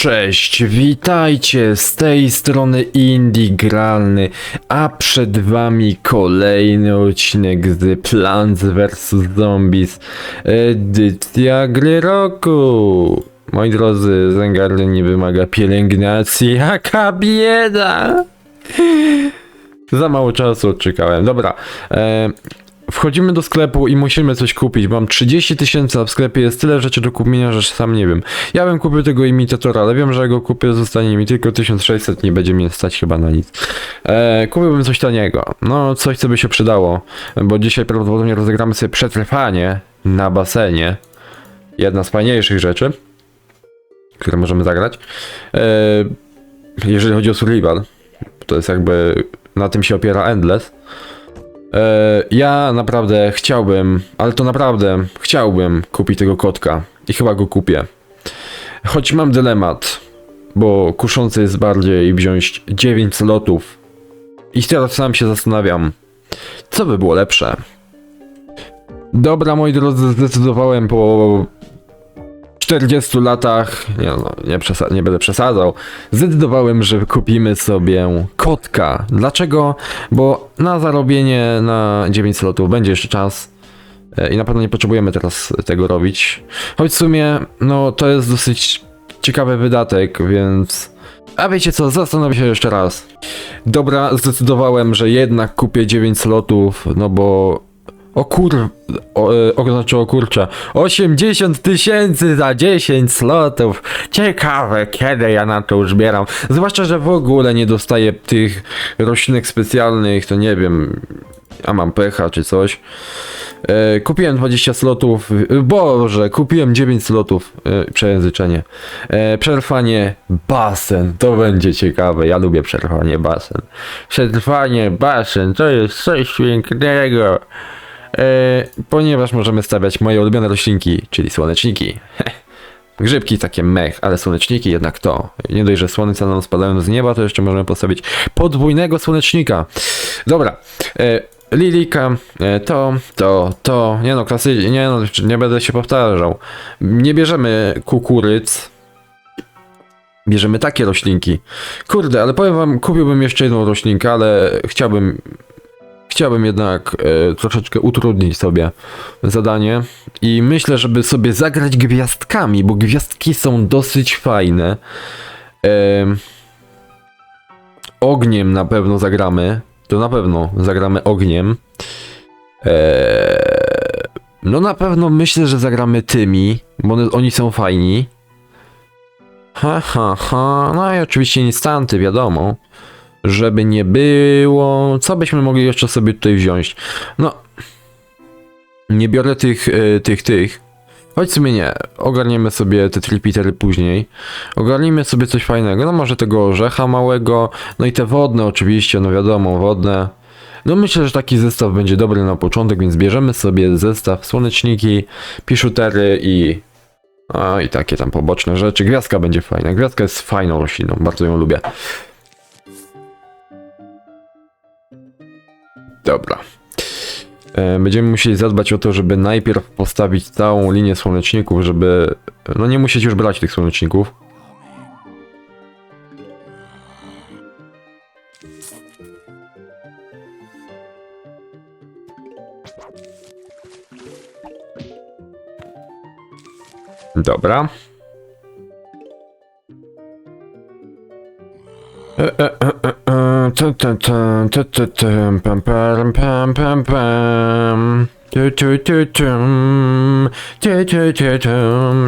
Cześć, witajcie z tej strony Indie Gralny, a przed wami kolejny odcinek z Plants vs Zombies, edycja gry roku. Moi drodzy, Zengarny nie wymaga pielęgnacji, jaka bieda! Za mało czasu odczekałem. Dobra, e, wchodzimy do sklepu i musimy coś kupić. Mam 30 tysięcy, a w sklepie jest tyle rzeczy do kupienia, że sam nie wiem. Ja bym kupił tego imitatora, ale wiem, że go kupię, zostanie mi tylko 1600, nie będzie mnie stać chyba na nic. E, kupiłbym coś taniego. No, coś, co by się przydało, bo dzisiaj prawdopodobnie rozegramy sobie przetrwanie na basenie. Jedna z fajniejszych rzeczy, które możemy zagrać. E, jeżeli chodzi o survival, to jest jakby na tym się opiera Endless. E, ja naprawdę chciałbym, ale to naprawdę chciałbym kupić tego kotka i chyba go kupię. Choć mam dylemat, bo kuszący jest bardziej wziąć 9 slotów. I teraz sam się zastanawiam, co by było lepsze. Dobra, moi drodzy, zdecydowałem po 40 latach, nie, no, nie, nie będę przesadzał, zdecydowałem, że kupimy sobie kotka. Dlaczego? Bo na zarobienie na 9 slotów będzie jeszcze czas e, i na pewno nie potrzebujemy teraz tego robić. Choć w sumie, no to jest dosyć ciekawy wydatek, więc... A wiecie co, zastanowię się jeszcze raz. Dobra, zdecydowałem, że jednak kupię 9 slotów, no bo... O kur... O, e, o, znaczy o kurczę. 80 tysięcy za 10 slotów. Ciekawe, kiedy ja na to już zbieram. Zwłaszcza, że w ogóle nie dostaję tych roślinek specjalnych, to nie wiem. A mam pecha czy coś. E, kupiłem 20 slotów. Boże, kupiłem 9 slotów. E, przejęzyczenie. E, przetrwanie basen. To będzie ciekawe. Ja lubię przetrwanie basen. Przetrwanie basen to jest coś pięknego. E, ponieważ możemy stawiać moje ulubione roślinki, czyli słoneczniki. Grzybki takie mech, ale słoneczniki jednak to. Nie dość, że słońce nam spadają z nieba, to jeszcze możemy postawić podwójnego słonecznika. Dobra. E, Lilika, e, to, to, to, nie no, klasy, nie no, nie będę się powtarzał. Nie bierzemy kukuryc, bierzemy takie roślinki. Kurde, ale powiem wam, kupiłbym jeszcze jedną roślinkę, ale chciałbym chciałbym jednak e, troszeczkę utrudnić sobie zadanie i myślę, żeby sobie zagrać gwiazdkami, bo gwiazdki są dosyć fajne. Em, ogniem na pewno zagramy. To na pewno zagramy ogniem. Eee, no na pewno myślę, że zagramy tymi, bo one, oni są fajni. Ha, ha, ha. No i oczywiście instanty, wiadomo żeby nie było. Co byśmy mogli jeszcze sobie tutaj wziąć? No. Nie biorę tych, e, tych, tych. Choć w sumie nie. Ogarniemy sobie te tripitery później. Ogarnijmy sobie coś fajnego. No może tego orzecha małego. No i te wodne oczywiście, no wiadomo, wodne. No myślę, że taki zestaw będzie dobry na początek, więc bierzemy sobie zestaw słoneczniki, piszutery i... A i takie tam poboczne rzeczy. Gwiazdka będzie fajna. Gwiazdka jest fajną rośliną, bardzo ją lubię. Dobra. E, Będziemy musieli zadbać o to, żeby najpierw postawić całą linię słoneczników, żeby no nie musieć już brać tych słoneczników. Dobra.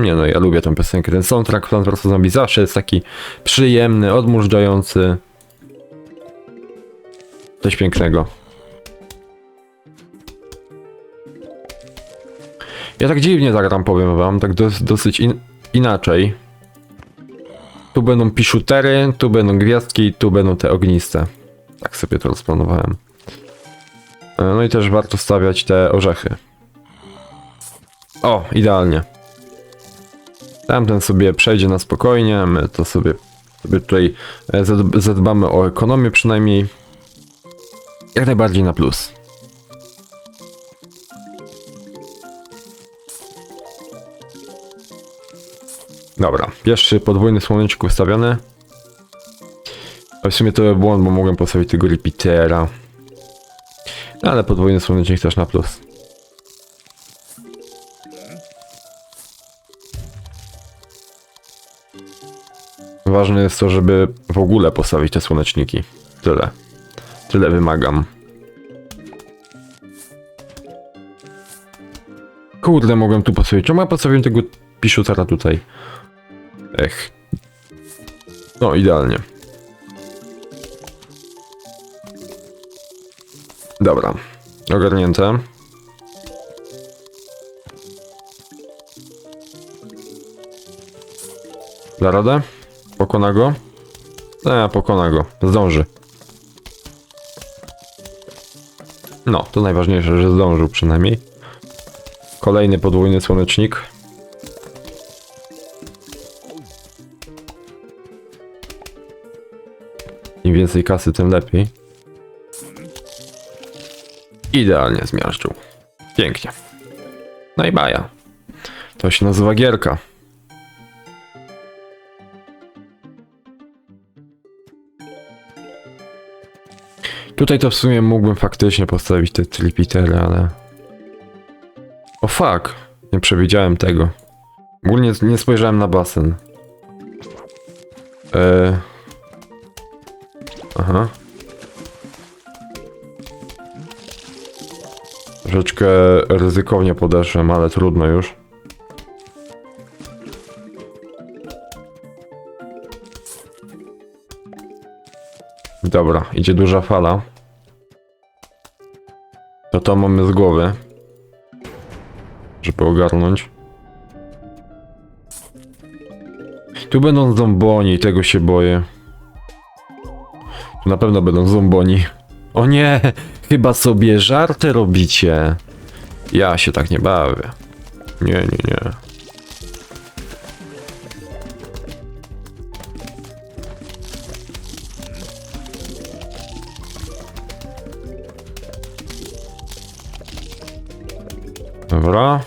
Nie no, ja lubię tę piosenkę. Ten soundtrack Plants vs Zombie zawsze jest taki przyjemny, odmurzający. Coś pięknego. Ja tak dziwnie zagram, powiem wam, tak dos, dosyć in, inaczej. Tu będą piszutery, tu będą gwiazdki, tu będą te ogniste. Tak sobie to rozplanowałem. E, No i też warto stawiać te orzechy. O, idealnie. Tamten sobie przejdzie na spokojnie, my to sobie, sobie tutaj e, zadb- zadbamy o ekonomię przynajmniej. Jak najbardziej na plus. Dobra, pierwszy podwójny słonecznik ustawiony. A w sumie to był błąd, bo mogłem postawić tego repeatera. No, Ale podwójny słonecznik też na plus. Ważne jest to, żeby w ogóle postawić te słoneczniki. Tyle. Tyle wymagam. Kurde, mogłem tu postawić. Czemu ja postawiłem tego piszutera tutaj? Ech. No, idealnie. Dobra. Ogarnięte. Da radę? Pokona go? Nie, pokona go. Zdąży. No, to najważniejsze, że zdążył przynajmniej. Kolejny podwójny słonecznik. Im więcej kasy, tym lepiej. Idealnie zmiażdżył. Pięknie. No i baja. To się nazywa gierka. Tutaj to w sumie mógłbym faktycznie postawić te tripitery, ale... O fuck! Nie przewidziałem tego. Ogólnie nie spojrzałem na basen. Eee... Aha. Troszeczkę ryzykownie podeszłem, ale trudno już. Dobra, idzie duża fala. To to mamy z głowy. Żeby ogarnąć. Tu będą zomboni, tego się boję. Na pewno będą zomboni. O nie! Chyba sobie żarty robicie. Ja się tak nie bawię. Nie, nie, nie. Dobra.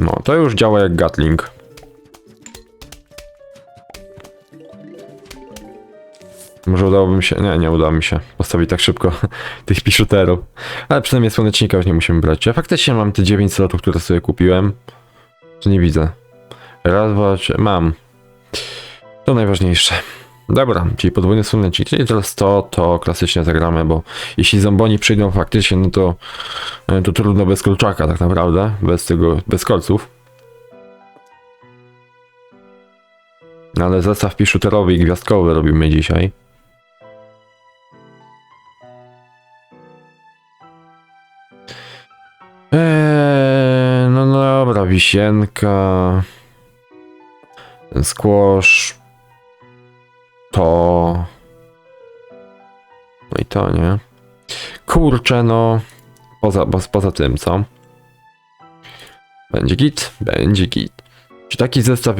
No, to już działa jak Gatling. Może udałoby mi się. Nie, nie uda mi się postawić tak szybko tych piszuterów. Ale przynajmniej słonecznika już nie musimy brać. Ja faktycznie mam te 9 slotów, które sobie kupiłem. Czy nie widzę? Raz, dwa, trzy. Mam. To najważniejsze. Dobra, czyli podwójny słonecznik. Czyli teraz to, to klasycznie zagramy, bo jeśli zomboni przyjdą faktycznie, no to, e, to trudno bez kolczaka tak naprawdę. Bez tego, bez kolców. Ale zestaw piszuterowy i gwiazdkowy robimy dzisiaj. Eee, no dobra, wisienka. Squash. To. No i to, nie? Kurczę, no. Poza, poza, poza tym, co? Będzie git? Będzie git. Czy taki zestaw...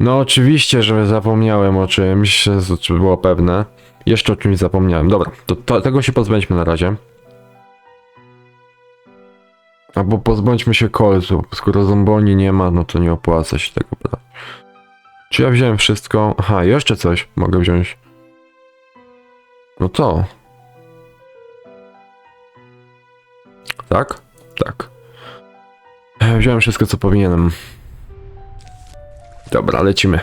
No oczywiście, że zapomniałem o czymś, czy było pewne. Jeszcze o czymś zapomniałem. Dobra, to, to tego się pozbędźmy na razie. Albo pozbądźmy się kolców. Skoro zomboni nie ma, no to nie opłaca się tego brać. Czy ja wziąłem wszystko? Aha, jeszcze coś mogę wziąć. No to. Tak? Tak. E, Wziąłem wszystko, co powinienem. Dobra, lecimy.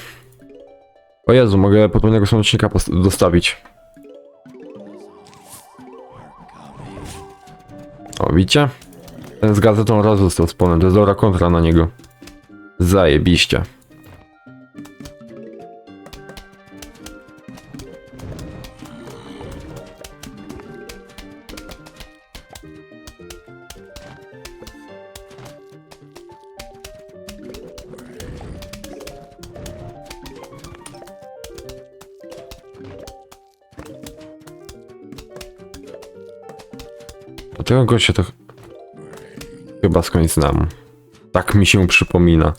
O Jezu, mogę podwójnego słonecznika dostawić. O, widzicie? Z gazetą raz został spłonem, to jest dobra kontra na niego. Zajebiście. Tego gościa to ch- chyba skądś znam. Tak mi się przypomina.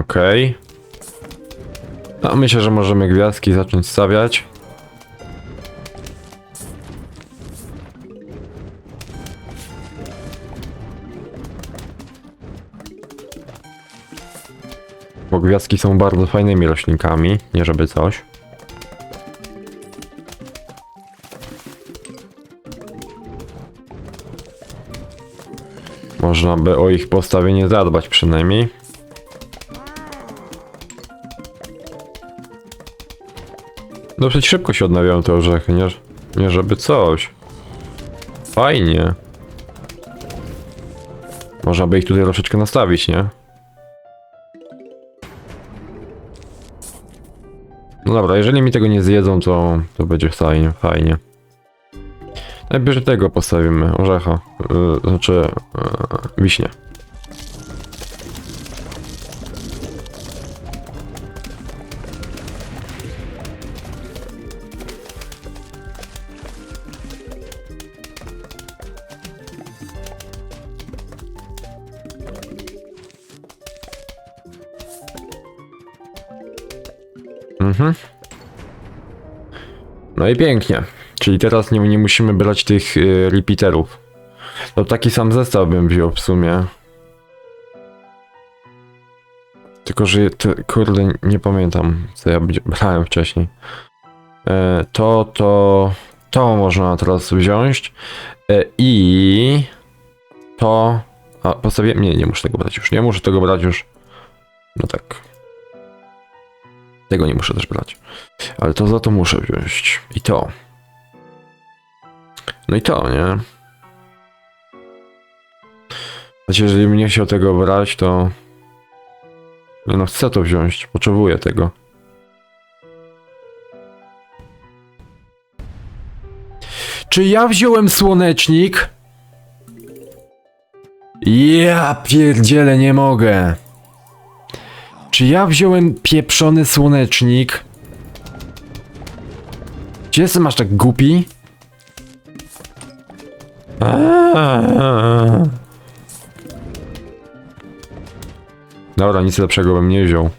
Okej. No, myślę, że możemy gwiazdki zacząć stawiać. Gwiazdki są bardzo fajnymi roślinkami, nie żeby coś. Można by o ich postawienie zadbać przynajmniej. Dosyć szybko się odnawiają te orzechy, nie, nie żeby coś. Fajnie. Można by ich tutaj troszeczkę nastawić, nie? No dobra, jeżeli mi tego nie zjedzą, to, to będzie fajnie, fajnie. Najpierw tego postawimy, orzecha, yy, znaczy yy, wiśnie. Mhm. No i pięknie. Czyli teraz nie, nie musimy brać tych y, repeaterów. To taki sam zestaw bym wziął w sumie. Tylko, że te, kurde, nie pamiętam, co ja brałem wcześniej. E, to, to, to można teraz wziąć. E, I to. A postawię. Nie, nie muszę tego brać już. Nie muszę tego brać już. No tak. Tego nie muszę też brać. Ale to za to muszę wziąć. I to. No i to, nie? Znaczy, jeżeli bym nie chciał tego brać, to... No, chcę to wziąć. Potrzebuję tego. Czy ja wziąłem słonecznik? Ja pierdzielę, nie mogę. Czy ja wziąłem pieprzony słonecznik? Czy jestem aż tak głupi? Dobra, nic lepszego bym nie wziął.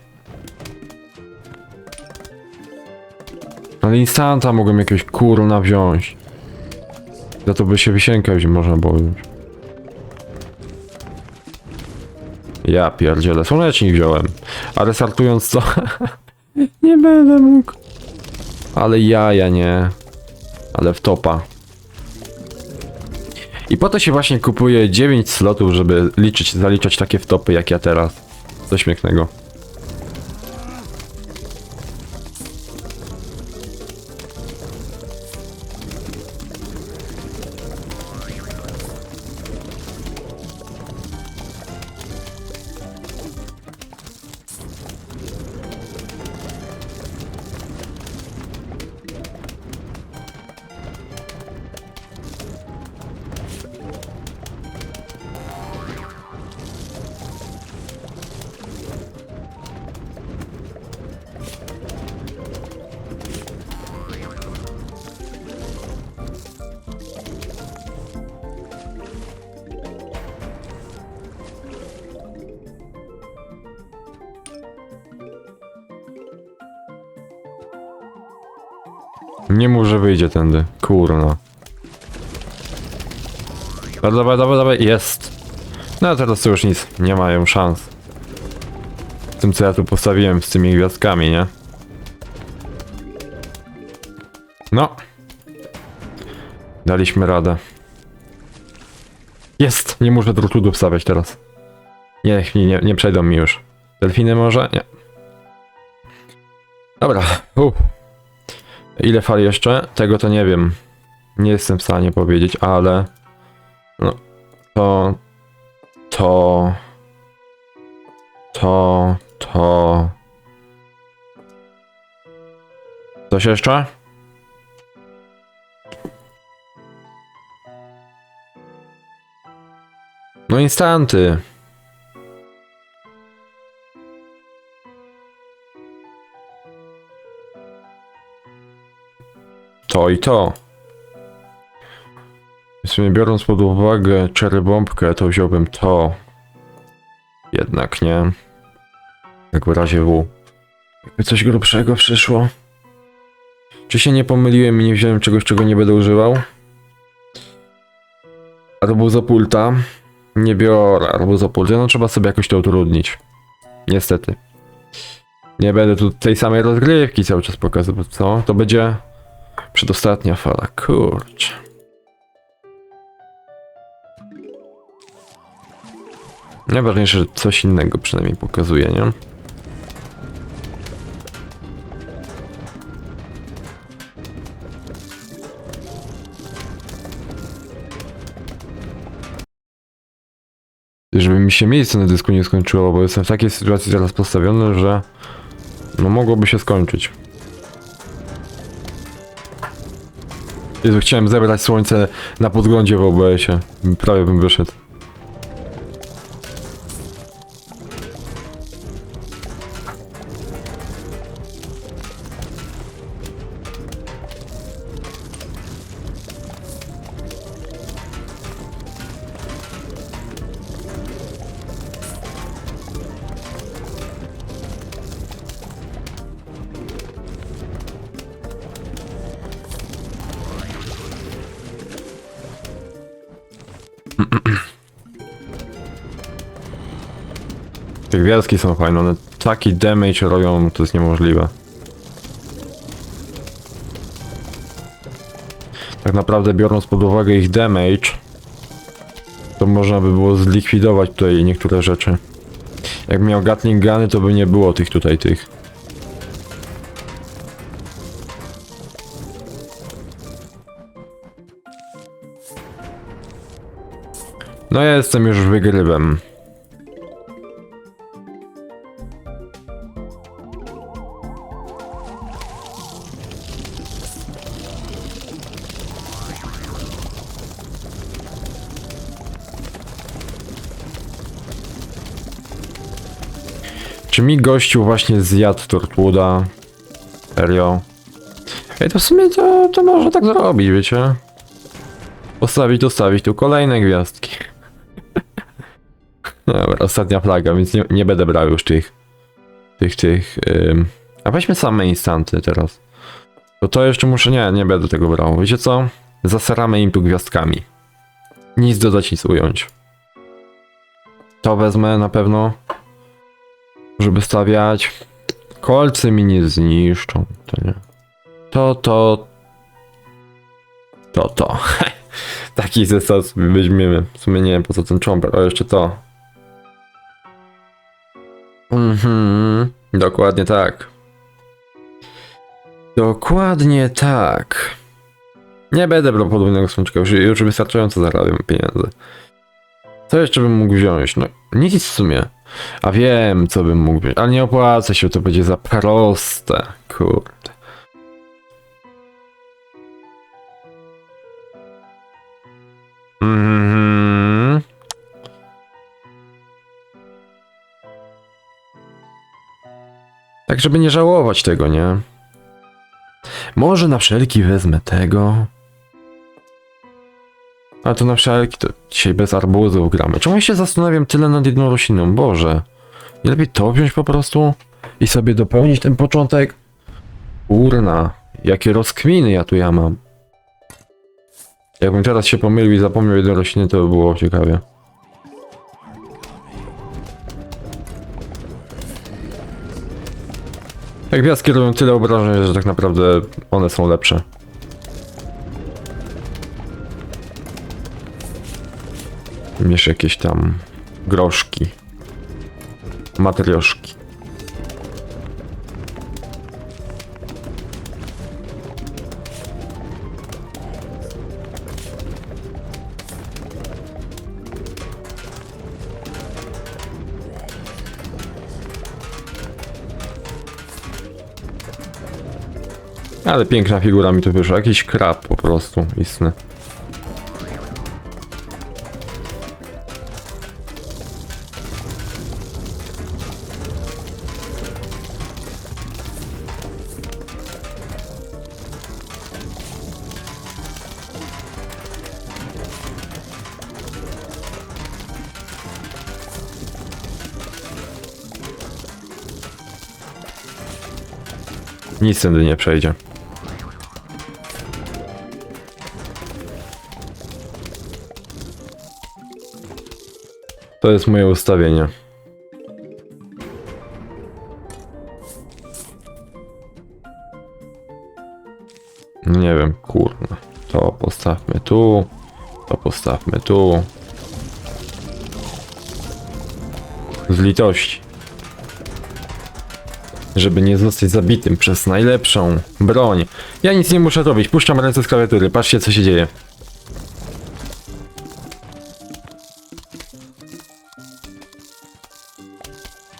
Ale instanta mogłem jakiegoś kurna wziąć. Za to by się wisienkę wziąć można było wziąć. Ja pierdzielę, słonecznik wziąłem. A restartując to... nie będę mógł. Ale jaja nie. Ale w topa. I po to się właśnie kupuje 9 slotów, żeby liczyć, zaliczać takie wtopy jak ja teraz. Co śmiesznego. Nie mów, że wyjdzie tędy. Kurna. Dawaj, dawaj, dawaj. Jest. No teraz to już nic. Nie mają szans. Z tym co ja tu postawiłem z tymi gwiazdkami, nie? No. Daliśmy radę. Jest! Nie muszę drutu wstawiać teraz. Nie, nie, nie, nie przejdą mi już. Delfiny może? Nie. Dobra. Uff. Ile fal jeszcze? Tego to nie wiem. Nie jestem w stanie powiedzieć, ale. No. To. To. To. To. Coś jeszcze? No instanty. To i to. W sumie biorąc pod uwagę czerybombkę, to wziąłbym to. Jednak nie. Jak w razie W. Jakby coś grubszego przyszło. Czy się nie pomyliłem i nie wziąłem czegoś, czego nie będę używał? Arbuzopulta. Nie biorę arbuzopulty. No trzeba sobie jakoś to utrudnić. Niestety. Nie będę tu tej samej rozgrywki cały czas pokazywał, co? To będzie przedostatnia fala. Kurczę. Najważniejsze, że coś innego przynajmniej pokazuje, nie? Żeby mi się miejsce na dysku nie skończyło, bo jestem w takiej sytuacji teraz postawiony, że no mogłoby się skończyć. Jezu, chciałem zebrać słońce na podglądzie w OBS-ie. Prawie bym wyszedł. Gwiazdki są fajne, one taki damage robią, to jest niemożliwe. Tak naprawdę biorąc pod uwagę ich damage, to można by było zlikwidować tutaj niektóre rzeczy. Jak miał Gatling Guny, to by nie było tych tutaj tych. No ja jestem już wygrywem. Czy mi gościu właśnie zjadł Tortwooda? Serio? Ej, to w sumie to, to można tak zrobić, wiecie? Postawić, dostawić tu kolejne gwiazdki. Dobra, ostatnia flaga, więc nie, nie będę brał już tych, tych, tych, ym. A weźmy same instanty teraz. To to jeszcze muszę, nie, nie będę tego brał. Wiecie co? Zasaramy im tu gwiazdkami. Nic dodać, nic ująć. To wezmę na pewno żeby stawiać. Kolce mi nie zniszczą. To nie. To, to. To, to. Taki zestaw weźmiemy. W sumie nie wiem po co ten chomper, ale jeszcze to. Mhm. Dokładnie tak. Dokładnie tak. Nie będę brał podwójnego smoczka, już, już wystarczająco zarabiam pieniędzy. Co jeszcze bym mógł wziąć? No, nic w sumie. A wiem, co bym mógł wziąć, ale nie opłaca się, to będzie za proste. Kurde. Mhm. Tak, żeby nie żałować tego, nie? Może na wszelki wezmę tego. A to na wszelki, to dzisiaj bez arbuzów gramy. Czemu ja się zastanawiam tyle nad jedną rośliną? Boże. Nie lepiej to wziąć po prostu i sobie dopełnić ten początek? Urna, jakie rozkminy ja tu ja mam. Jakbym teraz się pomylił i zapomniał jednej rośliny, to by było ciekawie. Te gwiazdki robią tyle obrażeń, że tak naprawdę one są lepsze. Miesz jakieś tam groszki. Matrioszki. Ale piękna figura mi tu wyszła. Jakiś krab po prostu istny. Nic tędy nie przejdzie. To jest moje ustawienie. Nie wiem, kurwa. To postawmy tu. To postawmy tu. Z litości. Żeby nie zostać zabitym przez najlepszą broń. Ja nic nie muszę robić. Puszczam ręce z klawiatury. Patrzcie, co się dzieje.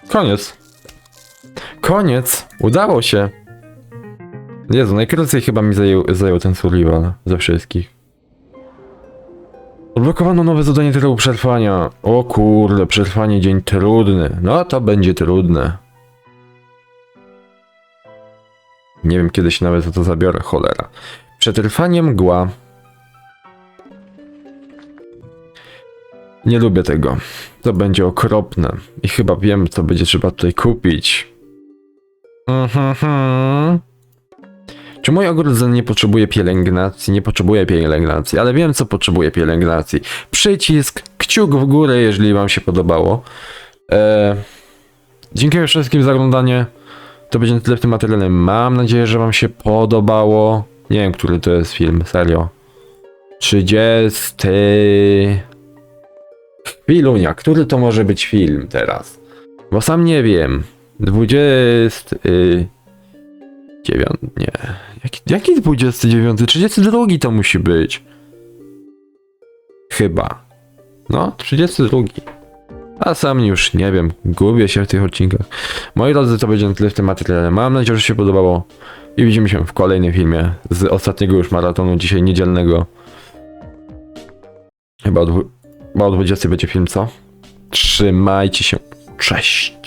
Koniec. Koniec. Udało się. Jezu, najkrócej chyba mi zajął, zajął ten survival ze wszystkich. Odblokowano nowe zadanie trybu przetrwania. O kurde, przetrwanie dzień trudny. No to będzie trudne. Nie wiem kiedy się nawet za to zabiorę, cholera. Przetrwanie mgła. Nie lubię tego. To będzie okropne. I chyba wiem, co będzie trzeba tutaj kupić. Mhm. Czy mój ogród nie potrzebuje pielęgnacji? Nie potrzebuje pielęgnacji, ale wiem, co potrzebuje pielęgnacji. Przycisk, kciuk w górę, jeżeli Wam się podobało. Eee, dziękuję wszystkim za oglądanie. To będzie na tyle w tym materiale. Mam nadzieję, że Wam się podobało. Nie wiem, który to jest film, serio. 30. Chwilunia, który to może być film teraz? Bo sam nie wiem. 20. Dziewiąty, nie. Jaki, jaki 29? 32 to musi być. Chyba. No, 32. A sam już nie wiem, gubię się w tych odcinkach. Moi drodzy, to będzie na tyle w tym materiale. Mam nadzieję, że się podobało. I widzimy się w kolejnym filmie z ostatniego już maratonu, dzisiaj niedzielnego. Chyba o, dwu- chyba o 20 będzie film, co? Trzymajcie się. Cześć.